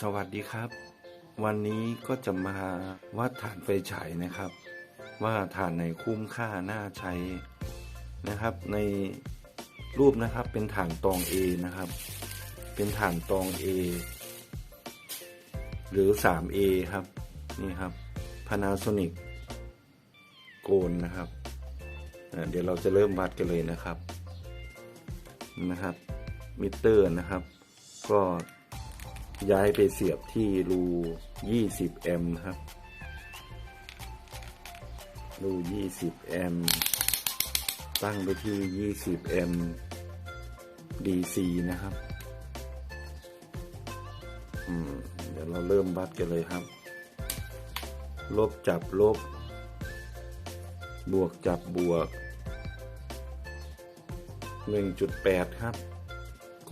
สวัสดีครับ วันนี้ก็จะมาวัดฐานไฟฉายนะครับ ว่าฐานไหนคุ้มค่าน่าใช้นะครับ ในรูปนะครับเป็นฐานตอง A นะครับ เป็นฐานตอง A หรือ 3A ครับ นี่ครับ Panasonic โกนนะครับ เดี๋ยวเราจะเริ่มวัดกันเลยนะครับนะครับ มิเตอร์นะครับ ก็ ย้ายไปเสียบที่รู 20แอมป์ครับ รู 20แอมป์ตั้งไปที่ 20แอมป์ DC นะครับ เดี๋ยวเราเริ่มวัดกันเลยครับ ลบจับลบ บวกจับบวก 1.8 ครับ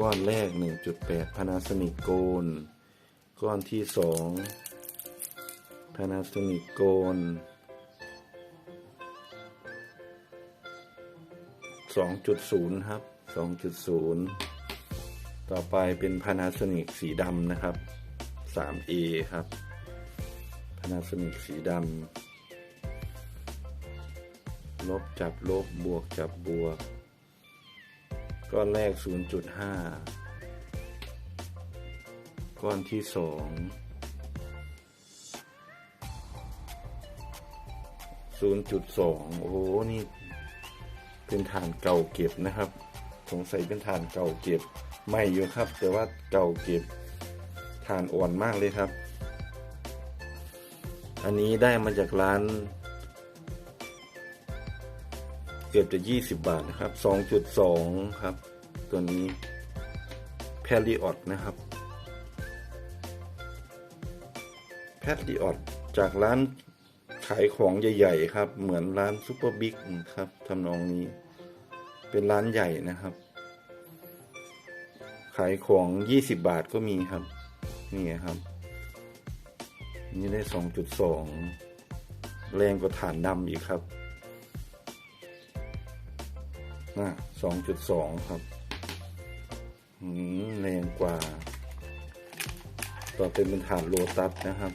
ก้อนแรก 1.8 Panasonic Gold ก้อนที่ 2 Panasonic Gold 2.0 ครับ 2.0 ต่อไปเป็น Panasonic สีดำนะครับ 3A ครับ Panasonic สีดำลบจับลบบวกจับบวก ก้อนแรก 0.5 ก้อนที่สอง0.2 โอ้โห นี่เป็นฐานเก่าเก็บนะครับ สงสัยเป็นฐานเก่าเก็บไม่อยู่ครับ แต่ว่าเก่าเก็บฐานอ่อนมากเลยครับ อันนี้ได้มาจากร้าน เกือบจะ 20 บาทนะครับ 2.2 ครับ ตัวนี้แพลิออดนะครับแพลิออดจากร้านขายของใหญ่ๆครับ เหมือนร้านซูเปอร์บิ๊กครับทำนองนี้ เป็นร้านใหญ่นะครับ ขายของ 20 บาทก็มีครับ นี่ครับ นี่ได้ 2.2 แรงกว่าฐานดำอีกครับ นะสองจุดสองครับแรงกว่า ต่อเป็นเป็นฐานโลตัสนะครับ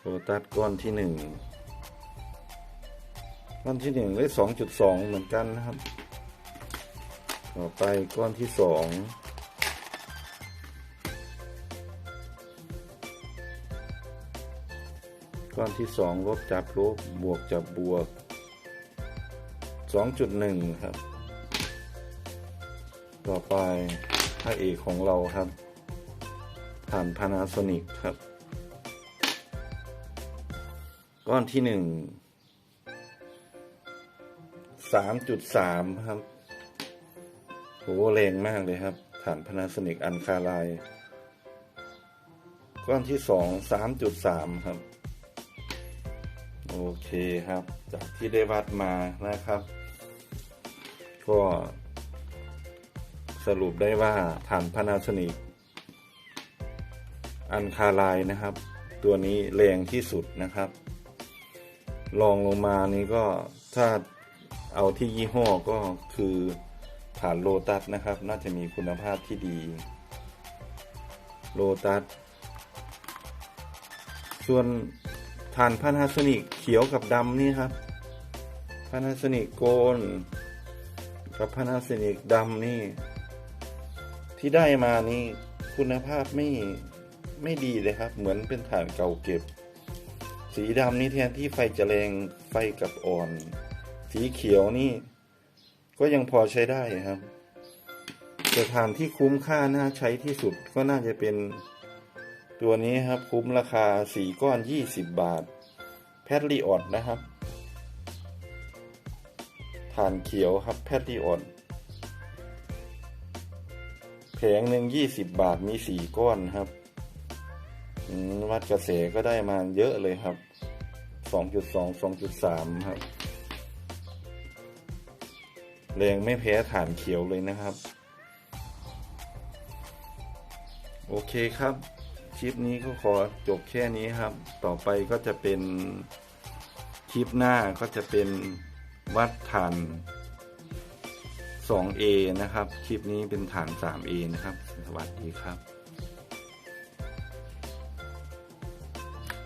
โลตัสก้อนที่หนึ่งก้อนที่หนึ่งได้สองจุดสองเหมือนกันนะครับ ต่อไปก้อนที่สองก้อนที่สองลบจับลบบวกจับบวก 2.1 ครับ ต่อไปพระเอกของเราครับผ่าน Panasonic ครับ ก้อนที่หนึ่ง3.3 ครับโหแรงมากเลยครับฐาน Panasonic อันคาไลก้อนที่สอง3.3 ครับโอเคครับ จากที่ได้วัดมานะครับ ก็สรุปได้ว่าฐาน Panasonic อันคาไลนะครับ ตัวนี้แรงที่สุดนะครับลองลงมานี้ก็ถ้าเอาที่ยี่ห้อก็คือฐานโลตัสนะครับ น่าจะมีคุณภาพที่ดีโลตัสส่วนฐานพานาโซนิกเขียวกับดำนี่ครับพานาโซนิกโกล กับพานาโซนิกดำนี่ ที่ได้มานี่คุณภาพไม่ไม่ดีเลยครับ เหมือนเป็นฐานเก่าเก็บ สีดำนี่แทนที่ไฟจะแรงไฟกับอ่อน สีเขียวนี่ ก็ยังพอใช้ได้ครับแต่ฐานที่คุ้มค่าน่าใช้ที่สุดก็น่าจะเป็นตัวนี้ครับ คุ้มราคาสี่ก้อนยี่สิบบาท แพทริออดนะครับ ฐานเขียวครับ แพทริออดแผงหนึ่งยี่สิบบาทมีสี่ก้อนครับวัดกระแสก็ได้มาเยอะเลยครับสองจุดสองสองจุดสามครับแรงไม่แพ้ฐานเขียวเลยนะครับ โอเคครับคลิปนี้ก็ขอจบแค่นี้ครับ ต่อไปก็จะเป็นคลิปหน้าก็จะเป็น วัดฐาน 2A นะครับ คลิปนี้เป็นฐาน 3A นะครับ สวัสดีครับ